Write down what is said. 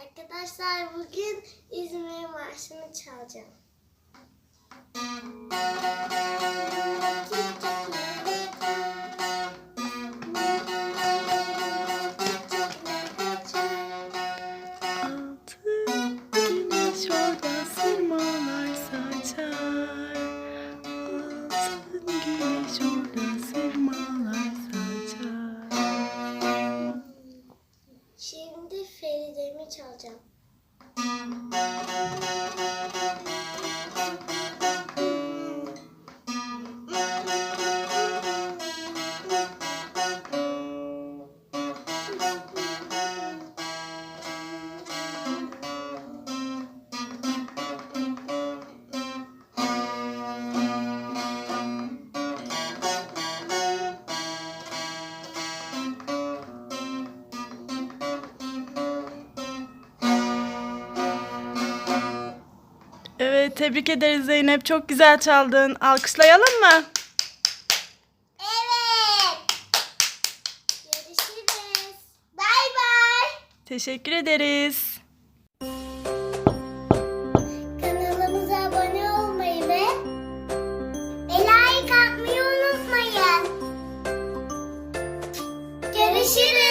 Arkadaşlar bugün İzmir Marşı'nı çalacağım. Altın güneş orada sırmalar saçar Şimdi Feride'mi çalacağım. Evet tebrik ederiz Zeynep. Çok güzel çaldın. Alkışlayalım mı? Evet. Görüşürüz. Bay bay. Teşekkür ederiz. Kanalımıza abone olmayı ve ve like atmayı unutmayın. Görüşürüz.